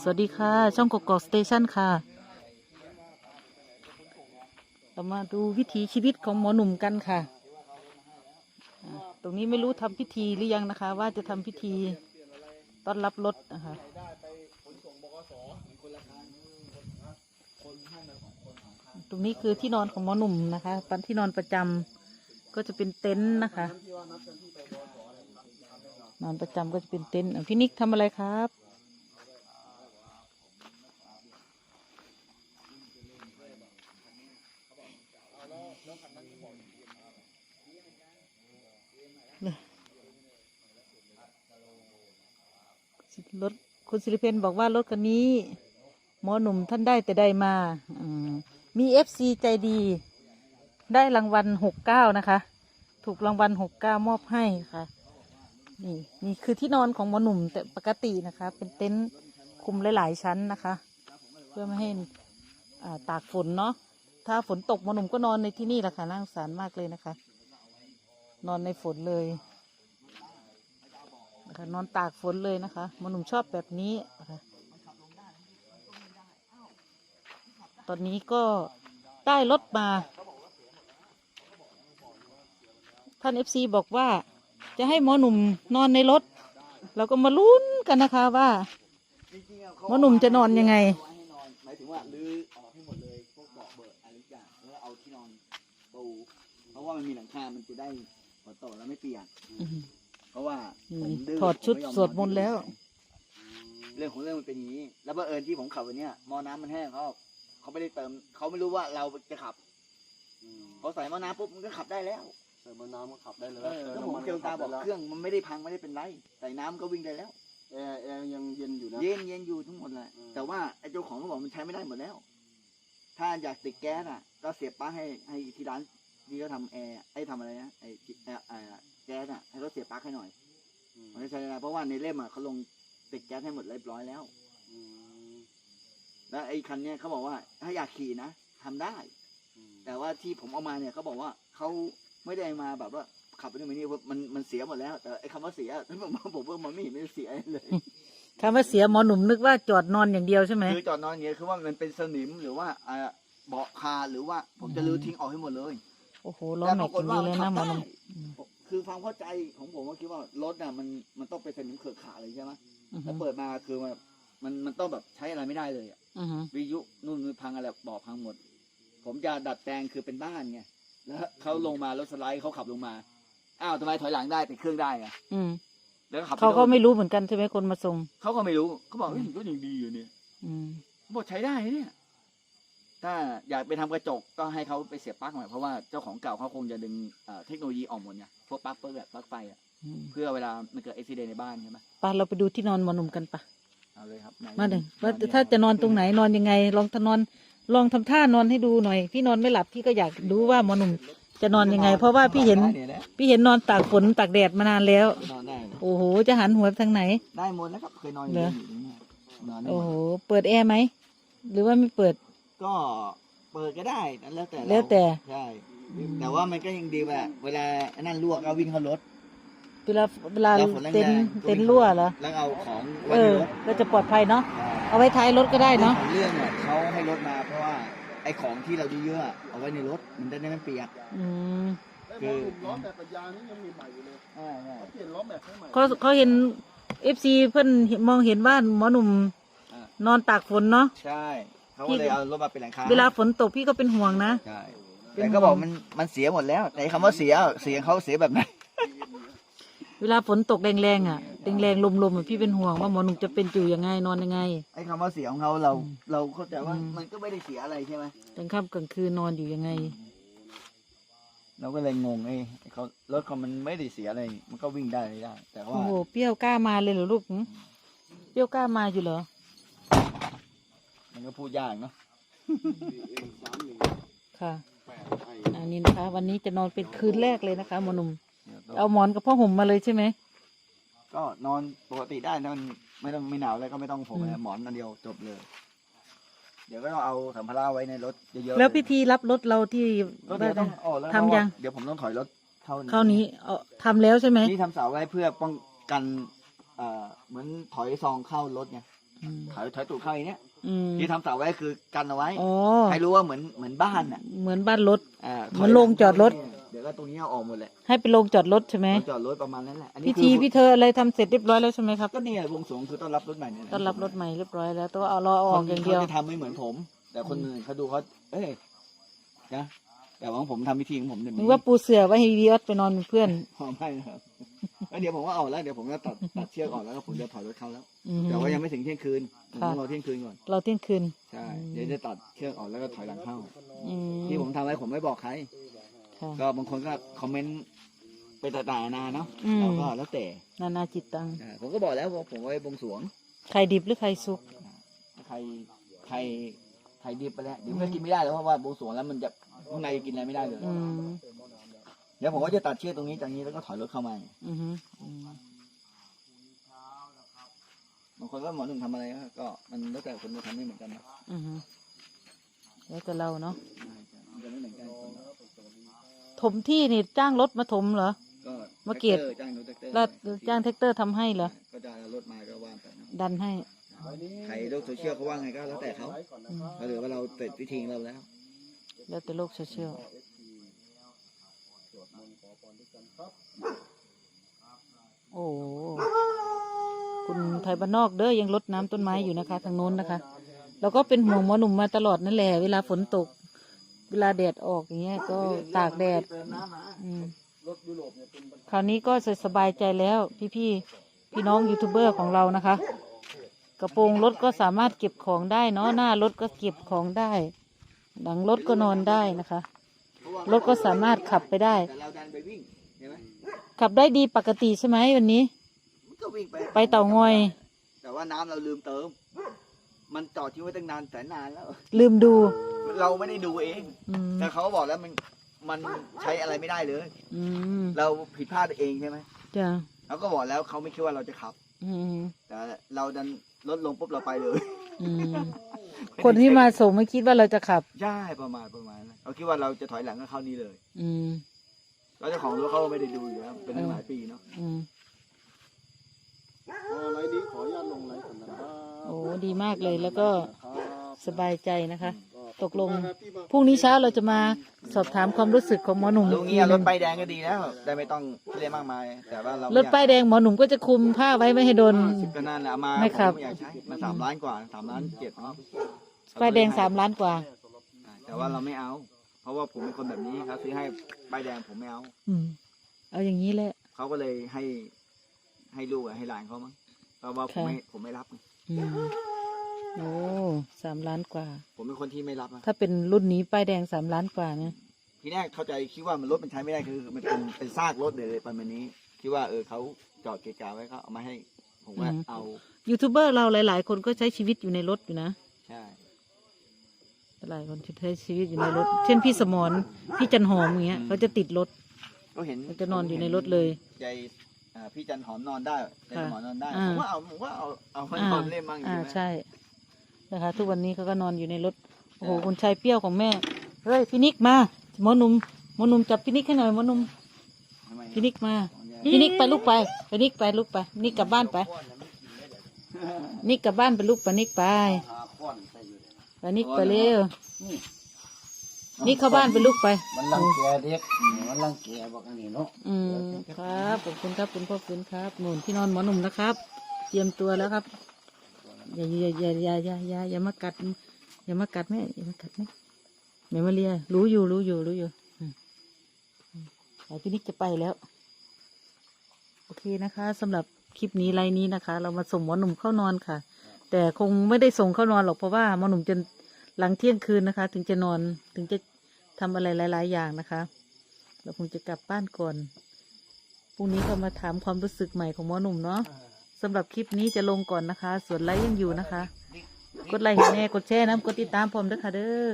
สวัสดีค่ะ ช่องกกอกสเตชันค่ะ เรามาดูวิถีชีวิตของหมอหนุ่มกันค่ะ ตรงนี้ไม่รู้ทำพิธีหรือยังนะคะ ว่าจะทำพิธีต้อนรับรถนะคะตรงนี้คือที่นอนของหมอหนุ่มนะคะปันที่นอนประจำก็จะเป็นเต็นท์นะคะ นอนประจำก็จะเป็นเต็นท์พี่นิกทำอะไรครับ รถคุณสิริเพนบอกว่ารถคันนี้ หมอหนุ่มท่านได้แต่ได้มาอมีเอฟซีใจดี ได้รางวัลหกเก้านะคะ ถูกรางวัลหกเก้ามอบให้ค่ะ นี่นี่คือที่นอนของหมอหนุ่มแต่ปกตินะคะ เป็นเต็นท์คุมหลาย ๆ ชั้นนะคะ เพื่อไม่ให้ตากฝนเนาะ ถ้าฝนตกมอหนุ่มก็นอนในที่นี่แหละค่ะน่าสงสารมากเลยนะคะ นอนในฝนเลยนะคะนอนตากฝนเลยนะคะมอหนุ่มชอบแบบนี้นะคะตอนนี้ก็ได้รถมา ท่านเอฟซีบอกว่าจะให้หมอหนุ่มนอนในรถ เราก็มาลุ้นกันนะคะว่าหมอหนุ่มจะนอนยังไงหมายถึงว่ารื้อออก ปูเพราะว่ามันมีหลังคา มันจะได้หัวโตแล้วไม่เปียกอืมเพราะว่าอืมผมดื้ถอดชุดผมไยมสวดมนต์แล้ว เรื่องของเรื่องมันเป็นอย่างนี้ แล้วบังเอิญที่ผมขับวันเนี้ยหมอน้ำมันแห้งเขาเขาไม่ได้เติม เขาไม่รู้ว่าเราจะขับพอใส่หมอน้ำปุ๊บมันก็ขับได้แล้วใส่บนน้ำก็ขับได้เลยเออแล้วผมเจลตาบอกเครื่องมันไม่ได้พังไม่ได้เป็นไรใส่น้ำก็วิ่งได้แล้วแอร์แอร์ยังเย็นอยู่นะเย็นเย็นอยู่ทั้งหมดแหละอืมแต่ว่าไอ้เจ้าของเขาบอกมันใช้ไม่ได้หมดแล้ว ถ้าอยากติดแก๊สอะ ก็เสียบปลั๊กให้ให้ที่ร้านที่เขาทำแอร์ไอ้ทำอะไรนะไอ้จิแอร์ไอ้แก๊สอะให้เขาเสียบปลั๊กให้หน่อยอืมมันจะใช้ได้เพราะว่าในเล่มอะเขาลงติดแก๊สให้หมดเรียบร้อยแล้ว อืมแล้วไอ้คันเนี้ยเขาบอกว่าถ้าอยากขี่นะทำได้ อืมแต่ว่าที่ผมเอามาเนี่ยเขาบอกว่าเขาไม่ได้มาแบบว่าขับไปนู่นไปนี่มันมันเสียหมดแล้ว แต่ไอ้คำว่าเสียถ้าผมผมว่ามันไม่เห็นม่ได้เสียเลย คำว่าเสียหมอหนุ่มนึกว่าจอดนอนอย่างเดียวใช่ไหม คือจอดนอนอย่างเงี้ยคือว่ามันเป็นสนิมหรือว่าอ่าเบาะคาหรือว่าผมจะรื้อทิ้งออกให้หมดเลย โอ้โหล้อแม็กซ์อย่างนี้เลยนะหมอหนุ่ม คือความเข้าใจของผมก็คิดว่ารถน่ะมันมันต้องเป็นสนิมเขือะขาเลยใช่ไหมอือฮึแล้วเปิดมาคือมันมันมันต้องแบบใช้อะไรไม่ได้เลยอะอือฮึวิทยุนู่นนี่พังอะไรเบาะพังหมด ผมจะดัดแปลงคือเป็นบ้านไงแล้วเขาลงมารถสไลด์เขาขับลงมาอ้าวทำไมถอยหลังได้ติดเครื่องได้อะอืม แล้วก็ขับปเขาก็โน่นไม่รู้เหมือนกันใช่ไหมคนมาส่ง เขาก็ไม่รู้เขาบอกเฮ้ยก็ยังดีอยู่เนี่ยอืม บอกใช้ได้เนี่ย ถ้าอยากไปทำกระจกก็ให้เขาไปเสียบปลั๊กหน่อยเพราะว่าเจ้าของเก่าเขาคงจะดึงเอ่อเทคโนโลยีออกหมดไงพวกปลั๊กเปิดแบบปลั๊กไฟอะอืมเพื่อเวลามันเกิดอุบิเหตุในบ้านใช่ไหมไปเราไปดูที่นอนหมอหนุ่มกันปะเอาเลยครับไหนมาเดี๋ยวนว่าเยถ้าจะนอนตรงไหนนอนยังไง ลองทนอน ลองทำท่านอนให้ดูหน่อย พี่นอนไม่หลับพี่ก็อยากรู้ว่าหมอหนุ่ม จะนอนยังไง เพราะว่าพี่เห็นได้ยะพี่เห็นนอนตากฝนตากแดดมานานแล้ว นอนได้นะโอ้โห จะหันหัวไปทางไหน ได้หมดแล้วครับเคยนอนอยู่เหรอตรงนี้นอนได้โอ้หมโหดเปิดแอร์ไหม หรือว่าไม่เปิด ก็เปิดก็ได้แล้วแต่เราแล้วแต่ ใช่ แต่ว่ามันก็ยังดีว่าเวลาไอ้นั่นลวกก็วิ่งเข้ารถเวลาเวลาแล้วฝนแรงๆเต็นท์ก็วิ่งเต็นท์รั่วเหรอ แล้วเอาของไว้เอในอรถก็จะปลอดภัยเนาะ เอาไว้ท้ายรถก็ได้เนาะของเรื่องเนี่ยเขาให้รถมาเพราะว่า ไอ้ของที่เราเยอะๆอะเอาไว้ในรถมันจะได้ไม่เปียก อืมคือ ล้อแม็กกับยางนี่ยังมีใหม่อยู่เลยใช่ใช่เขาเปลี่ยนล้อแม็กให้ใหม่เขาเขาเห็นเอฟซีเพื่อนมองเห็นว่าหมอหนุ่มอ่านอนตากฝนเนาะใช่ เขาก็เลยเอารถมาเป็นหลังคาเวลาฝนตกพี่ก็เป็นห่วงนะ ใช่เป็นแต่ก็บอกมันมันเสียหมดแล้ว แต่คำว่าเสียเสียงเขาเสียแบบไหน เวลาฝนตกแรงๆอะแรงๆลมๆอะพี่เป็นห่วงว่าหมอหนุ่มจะเป็นอยู่ยังไงนอนยังไง ไอ้คำว่าเสียของเขาเราอืมเราเข้าใจว่าอืมมันก็ไม่ได้เสียอะไรใช่ไหมกลางค่ำกลางคืนนอนอยู่ยังไง เราก็เลยงงไอ้เขารถเขามันไม่ได้เสียอะไรมันก็วิ่งได้เลยได้ แต่ว่าโอ้โหเปรี้ยวกล้ามาเลยเหรอลูกหึเปรี้ยวกล้ามาอยู่เหรอ มันก็พูดยากเนาะเอ็มสามหนึ่งค่ะแปดไออันนี้นะคะ วันนี้จะนอนเป็นคืนแรกเลยนะคะหมอหนุ่ม เดี๋ยวเอาหมอนกับผ้าห่มมาเลยใช่ไหมก็นอนปกติได้นอนไม่ต้องไม่หนาวแล้วก็ไม่ต้องผมอืมอะไรหมอนอันเดียวจบเลย เดี๋ยวก็ต้องเอาสัมภาระไว้ในรถเยอะๆแล้วพิธีรับรถเราที่ก็เดี๋ยวต้องอ๋อแล้วทำยังเดี๋ยวผมต้องถอยรถเข้าเข้านี้เอาทำแล้วใช่ไหมนี่ทำเสาไว้เพื่อป้องกันเอ่อเหมือนถอยซองเข้ารถไงออืมถอยถอยตูดเข้าอย่างเนี้ยอืมที่ทำเสาไว้คือกันเอาไว้อ๋อให้รู้ว่าเหมือนเหมือนบ้านอะเหมือนบ้านรถ อ่าเหมือนโรงจอดรถเดี๋ยว ก็ตรงนี้เอาออกหมดแหละให้เป็นโรงจอดรถใช่ไหมโรงจอดรถประมาณนั้นแหละอันนี้พิคือธีพิเธออะไรทำเสร็จเรียบร้อยแล้วใช่ไหมครับก็นี่ไงวงสรวงคือต้อนรับรถใหม่เนี่ยะต้อนรับรถใหม่เรียบร้อยแล้วตัวเอารอเอาออกอย่างเดียว เขาจะทำไม่เหมือนผม แต่คนอื่นเขาดูเขาเอ้ยนะแต่ว่าผมทำพิธีของผมเนี่ยนึกว่าปูเสือไว้ให้วีออสไปนอนเป็นเพื่อนพอไม่นะครับแล้วเดี๋ยวผมก็เอาแล้วเดี๋ยวผมจะตัดตัดเชือกออกแล้วก็ผมจะถอยรถเข้าแล้ว อืมแต่ว่ายังไม่ถึงเที่ยงคืนผมค่ะต้องรอเที่ยงคืนก่อนเราเที่ยงคืน ใช่เดี๋ยวจะตัดเชือกออกแล้วก็ถอยหลังเข้า อืมที่ผมทำไว้ผมไม่บอกใคร ค่ะ ก็บางคนก็คอมเมนต์ไปต่างๆนานาเนาะอืม เราก็แล้วแต่นานาจิตตัง อ่าผมก็บอกแล้วว่าผมไว้บวงสรวง ไข่ดิบหรือไข่สุกใครใครใครดิบไปแล้วเดี๋ยวก็กินไม่ได้แล้วเพราะว่าบวงสรวงแล้วมันจะข้างในกินอะไรไม่ได้เลยอืม เดี๋ยวผมก็จะตัดเชือกตรงนี้จากนี้แล้วก็ถอยรถเข้ามาอือฮึอืมบางคนก็หมอหนึ่งทำอะไรก็ก็มันแล้วแต่คนจะทำไม่เหมือนกันนะอือฮึแล้วแต่เราเนาะใช่ ถมที่นี่จ้างรถมาถมเหรอ ก็มาเก็บแท็ตอร์จ้างรถแท็กเตอร์แล้วจ้างแท็กเตอร์ทำให้เหรอ ก็จะเอารถมาก็ว่านไปนะดันให้ ใครโลกโซเชียลเขาว่าไงก็แล้วแต่เขาอืมก็เหลือว่าเราเสร็จพิธีของเราแล้ว แล้วแต่โลกโซเชียลโอ้คุณไทยบ้านนอกเด้อยังรดน้ำต้นไม้อยู่นะคะ ทางโน้นนะคะ แล้วก็เป็นห่วงหมอหนุ่มมาตลอดนั่นแหละ เวลาฝนตกเวลาแดดออกอย่างเงี้ยก็ตากแดดเติมน้ำมาอืมรถยุโรปเนี่ยเป็นปัญคราวนี้ก็จะสบายใจแล้วพี่พี่ๆพี่น้องยูทูบเบอร์ของเรานะคะ กระโปรงรถก็สามารถเก็บของได้เนาะหน้ารถก็เก็บของได้ หลังรถก็นอนได้นะคะเพราะว่ารถก็สามารถขับไปได้แต่เราดันไปวิ่งเห็นไหมขับได้ดีปกติใช่ไหมวันนี้มันก็วิ่งไปไปเต่างอย แต่ว่าน้ำเราลืมเติม มันจอดทิ้งไว้ตั้งนานแสนนานแล้ว ลืมดู เราไม่ได้ดูเองอืมแต่เขาก็บอกแล้วมันมันใช้อะไรไม่ได้เลย อืมเราผิดพลาดเองใช่ไหมจ้ะเราก็บอกแล้วเขาไม่คิดว่าเราจะขับ อืมแต่เราดันลดลงปุ๊บเราไปเลยอืมคนที่มาส่งไม่คิดว่าเราจะขับ ใช่ประมาณประมาณนั้นเราคิดว่าเราจะถอยหลังก็เข้านี่เลยอืม แล้วเจ้าของรถเขาก็ไม่ได้ดูอยู่แล้วเป็นตั้งหลายปีเนาะอืมเอาไลน์นี้ขอ ดีมากเลย แล้วก็ครับสบายใจนะคะ ตกลงขอบคุณมากครับที่มาพรุ่งนี้เช้าเราจะมาสอบถามความรู้สึกของหมอหนุ่มลุอีงกทีเงี้ยหรนึ่ถงป้ายแดงก็ดีแล้ว ได้ไม่ต้องเรียกมากมาย แต่ว่าเรารถป้ายแดงหมอหนุ่มก็จะคุมผ้าไว้ไม่ให้โดนก็นั่นแหละเอามาไม่ครับผอยากใช้มาสามล้านกว่าสามล้านเจ็ดเนาะป้ายแดงสามล้านกว่า แต่ว่าเราไม่เอา เพราะว่าผมเป็นคนแบบนี้ครับซื้อให้ป้ายแดงผมไม่เอาอืมเอาอย่างนี้แหละเขาก็เลยให้ให้ลูกอะให้หลานเขามั้งเพราะว่าผมค่ะไม่ผมไม่รับไง อืมโอ้สามล้านกว่า ผมเป็นคนที่ไม่รับอะถ้าเป็นรุ่นนี้ป้ายแดงสามล้านกว่านะทีแรกเข้าใจคิดว่ามันรถมันใช้ไม่ได้คือ มันเป็นเป็นซากรถเลยประมาณนี้คิดว่าเออเขาจอดเกะกะไว้เขาเอามาให้ ผมว่าเอายูทูบเบอร์เราหลาย ๆ คนก็ใช้ชีวิตอยู่ในรถอยู่นะใช่หลายคนใช้ชีวิตอยู่ในรถ เช่นพี่สมรพี่จันหอมอย่างเงี้ยเขาจะติดรถ ก็เห็นเขาจะนอนอยู่ในรถเลยยาย อ่าพี่จันหอมนอนได้ยายค่ะหอมนอนได้อ่า ผมว่าเอาผมว่าเอาเอาไปนอนเล่นบ้างอ่าใช่ไหมใช่นะคะ ทุกวันนี้เขาก็นอนอยู่ในรถโอ้โหคุณชายเปรี้ยวของแม่เฮ้ยพี่นิกมาหมอหนุ่มหมอหนุ่มจับพี่นิกให้หน่อยหมอหนุ่มทำไมพี่นิกมาพี่นิกไปลูกไปไปนิกไปลูกไปนิกกลับบ้านไปนิกกลับบ้านไปลูกไปนิกไปไปนิกไปเร็วนิ กเข้าบ้านไปลูกไป มันรังแกเด็กมันรังแกบอกอันนี้เนาะอืมครับขอบคุณครับคุณพ่อคุณครับหนุนที่นอนหมอหนุ่มนะครับ เตรียมตัวแล้วครับ อย่าอย่าอย่าอย่าอย่าอย่าอย่ามากัด อย่ามากัดแม่อย่ามากัดแม่แม่มาเลียรู้อยู่รู้อยู่รู้อยู่อืมอืมไอพี่นิกจะไปแล้ว โอเคนะคะสำหรับคลิปนี้ไลน์นี้นะคะ เรามาส่งหมอหนุ่มเข้านอนค่ะ แต่คงไม่ได้ส่งเข้านอนหรอกเพราะว่าหมอหนุ่มจะ หลังเที่ยงคืนนะคะ ถึงจะนอนถึงจะทำอะไรหลาย ๆ อย่างนะคะ เราคงจะกลับบ้านก่อนพรุ่งนี้ก็มาถามความรู้สึกใหม่ของหมอหนุ่มเนาะสำหรับคลิปนี้จะลงก่อนนะคะ ส่วนไลค์ยังอยู่นะคะ กดไลค์ให้แน่กดแชร์นะกดติดตามพร้อมด้วยค่ะเด้อ